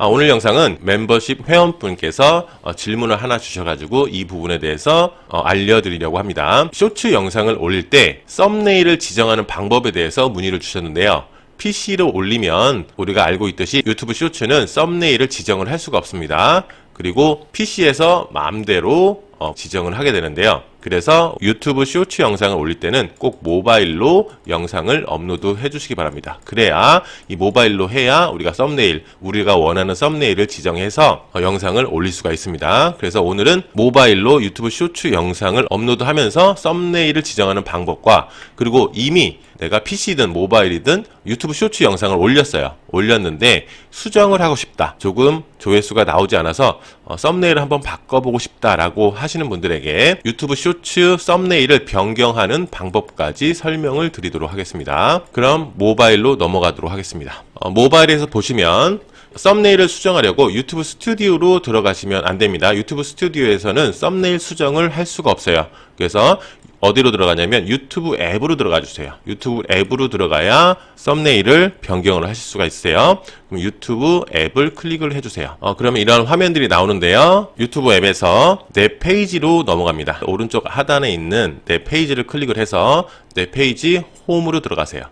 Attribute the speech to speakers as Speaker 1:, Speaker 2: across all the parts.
Speaker 1: 아, 오늘 영상은 멤버십 회원분께서 어, 질문을 하나 주셔가지고 이 부분에 대해서 어, 알려드리려고 합니다. 쇼츠 영상을 올릴 때 썸네일을 지정하는 방법에 대해서 문의를 주셨는데요. PC로 올리면 우리가 알고 있듯이 유튜브 쇼츠는 썸네일을 지정을 할 수가 없습니다. 그리고 PC에서 마음대로 어, 지정을 하게 되는데요. 그래서 유튜브 쇼츠 영상을 올릴 때는 꼭 모바일로 영상을 업로드 해주시기 바랍니다. 그래야 이 모바일로 해야 우리가 썸네일, 우리가 원하는 썸네일을 지정해서 어, 영상을 올릴 수가 있습니다. 그래서 오늘은 모바일로 유튜브 쇼츠 영상을 업로드하면서 썸네일을 지정하는 방법과 그리고 이미 내가 PC든 모바일이든 유튜브 쇼츠 영상을 올렸어요. 올렸는데 수정을 하고 싶다. 조금 조회수가 나오지 않아서 어, 썸네일을 한번 바꿔보고 싶다라고 하 시는 분들에게 유튜브 쇼츠 썸네일을 변경하는 방법까지 설명을 드리도록 하겠습니다. 그럼 모바일로 넘어가도록 하겠습니다. 어, 모바일에서 보시면 썸네일을 수정하려고 유튜브 스튜디오로 들어가시면 안 됩니다. 유튜브 스튜디오에서는 썸네일 수정을 할 수가 없어요. 그래서 어디로 들어가냐면 유튜브 앱으로 들어가 주세요. 유튜브 앱으로 들어가야 썸네일을 변경을 하실 수가 있어요. 그럼 유튜브 앱을 클릭을 해주세요. 어, 그러면 이런 화면들이 나오는데요. 유튜브 앱에서 내 페이지로 넘어갑니다. 오른쪽 하단에 있는 내 페이지를 클릭을 해서 내 페이지 홈으로 들어가세요.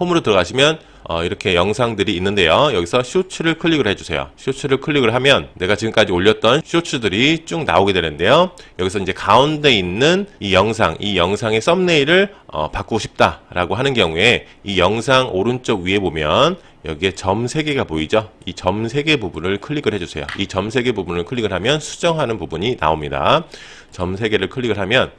Speaker 1: 홈으로 들어가시면 어, 이렇게 영상들이 있는데요. 여기서 쇼츠를 클릭을 해주세요. 쇼츠를 클릭을 하면 내가 지금까지 올렸던 쇼츠들이 쭉 나오게 되는데요. 여기서 이제 가운데 있는 이 영상, 이 영상의 썸네일을 어, 바꾸고 싶다라고 하는 경우에 이 영상 오른쪽 위에 보면 여기에 점 3개가 보이죠? 이 점 3개 부분을 클릭을 해주세요. 이 점 3개 부분을 클릭을 하면 수정하는 부분이 나옵니다. 점 3개를 클릭을 하면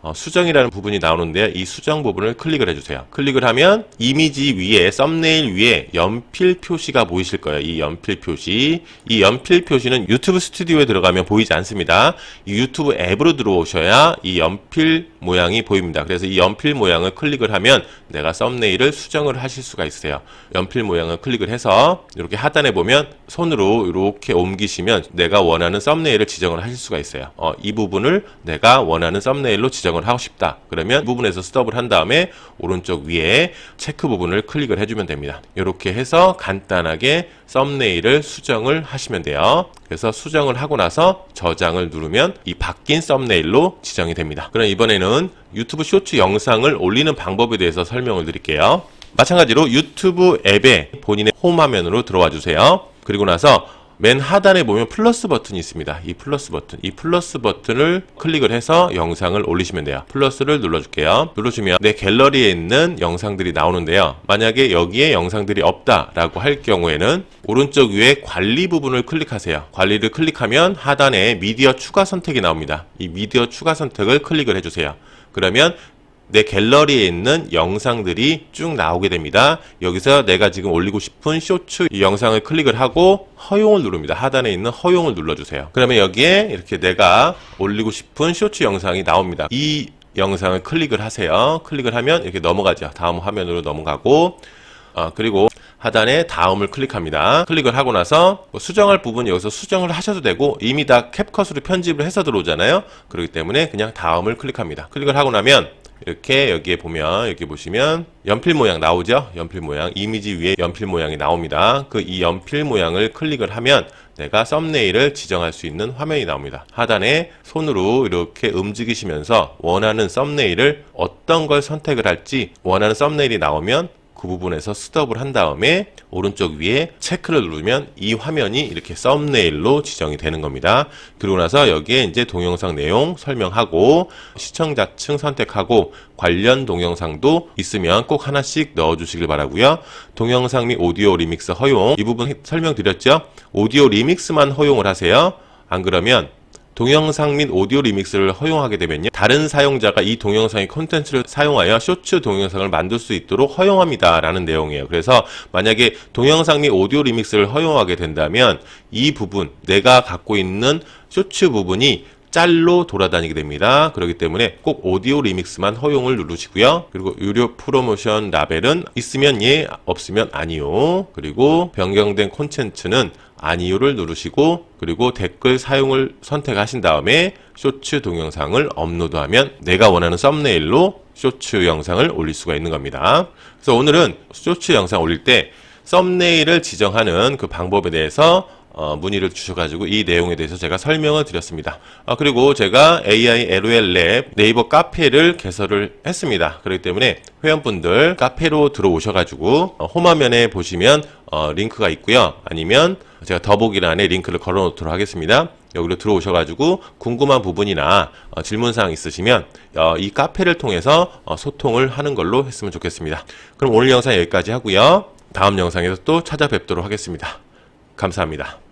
Speaker 1: 어, 수정이라는 부분이 나오는데 이 수정 부분을 클릭을 해주세요. 클릭을 하면 이미지 위에 썸네일 위에 연필 표시가 보이실 거예요. 이 연필 표시. 이 연필 표시는 유튜브 스튜디오에 들어가면 보이지 않습니다. 이 유튜브 앱으로 들어오셔야 이 연필 모양이 보입니다. 그래서 이 연필 모양을 클릭을 하면 내가 썸네일을 수정을 하실 수가 있어요. 연필 모양을 클릭을 해서 이렇게 하단에 보면 손으로 이렇게 옮기시면 내가 원하는 썸네일을 지정을 하실 수가 있어요. 어, 이 부분을 내가 원하는 썸네일로 지정 을 하고 싶다. 그러면 이 부분에서 스톱을 한 다음에 오른쪽 위에 체크 부분을 클릭을 해주면 됩니다. 이렇게 해서 간단하게 썸네일을 수정을 하시면 돼요. 그래서 수정을 하고 나서 저장을 누르면 이 바뀐 썸네일로 지정이 됩니다. 그럼 이번에는 유튜브 쇼츠 영상을 올리는 방법에 대해서 설명을 드릴게요. 마찬가지로 유튜브 앱에 본인의 홈 화면으로 들어와 주세요. 그리고 나서 맨 하단에 보면 플러스 버튼이 있습니다. 이 플러스 버튼, 이 플러스 버튼을 클릭을 해서 영상을 올리시면 돼요. 플러스를 눌러줄게요. 누르시면 내 갤러리에 있는 영상들이 나오는데요. 만약에 여기에 영상들이 없다라고 할 경우에는 오른쪽 위에 관리 부분을 클릭하세요. 관리를 클릭하면 하단에 미디어 추가 선택이 나옵니다. 이 미디어 추가 선택을 클릭을 해주세요. 그러면 내 갤러리에 있는 영상들이 쭉 나오게 됩니다. 여기서 내가 지금 올리고 싶은 쇼츠 이 영상을 클릭을 하고 허용을 누릅니다. 하단에 있는 허용을 눌러주세요. 그러면 여기에 이렇게 내가 올리고 싶은 쇼츠 영상이 나옵니다. 이 영상을 클릭을 하세요. 클릭을 하면 이렇게 넘어가죠. 다음 화면으로 넘어가고 어, 그리고 하단에 다음을 클릭합니다. 클릭을 하고 나서 뭐 수정할 부분 여기서 수정을 하셔도 되고 이미 다 캡컷으로 편집을 해서 들어오잖아요. 그렇기 때문에 그냥 다음을 클릭합니다. 클릭을 하고 나면 이렇게 여기에 보면 이렇게 보시면 연필 모양 나오죠? 연필 모양 이미지 위에 연필 모양이 나옵니다. 그 이 연필 모양을 클릭을 하면 내가 썸네일을 지정할 수 있는 화면이 나옵니다. 하단에 손으로 이렇게 움직이시면서 원하는 썸네일을 어떤 걸 선택을 할지 원하는 썸네일이 나오면 그 부분에서 스톱을 한 다음에 오른쪽 위에 체크를 누르면 이 화면이 이렇게 썸네일로 지정이 되는 겁니다. 그리고 나서 여기에 이제 동영상 내용 설명하고 시청자층 선택하고 관련 동영상도 있으면 꼭 하나씩 넣어주시길 바라고요. 동영상 및 오디오 리믹스 허용 이 부분 설명드렸죠. 오디오 리믹스만 허용을 하세요. 안 그러면 동영상 및 오디오 리믹스를 허용하게 되면요. 다른 사용자가 이 동영상의 콘텐츠를 사용하여 쇼츠 동영상을 만들 수 있도록 허용합니다. 라는 내용이에요. 그래서 만약에 동영상 및 오디오 리믹스를 허용하게 된다면 이 부분, 내가 갖고 있는 쇼츠 부분이 짤로 돌아다니게 됩니다. 그렇기 때문에 꼭 오디오 리믹스만 허용을 누르시고요. 그리고 유료 프로모션 라벨은 있으면 예, 없으면 아니요. 그리고 변경된 콘텐츠는 아니요를 누르시고 그리고 댓글 사용을 선택하신 다음에 쇼츠 동영상을 업로드하면 내가 원하는 썸네일로 쇼츠 영상을 올릴 수가 있는 겁니다. 그래서 오늘은 쇼츠 영상 올릴 때 썸네일을 지정하는 그 방법에 대해서 어, 문의를 주셔가지고 이 내용에 대해서 제가 설명을 드렸습니다. 아, 그리고 제가 AI LOL 랩 네이버 카페를 개설을 했습니다. 그렇기 때문에 회원분들 카페로 들어오셔가지고 어, 홈화면에 보시면 어, 링크가 있고요. 아니면 제가 더보기란에 링크를 걸어놓도록 하겠습니다. 여기로 들어오셔가지고 궁금한 부분이나 어, 질문사항 있으시면 어, 이 카페를 통해서 어, 소통을 하는 걸로 했으면 좋겠습니다. 그럼 오늘 영상 여기까지 하고요. 다음 영상에서 또 찾아뵙도록 하겠습니다. 감사합니다.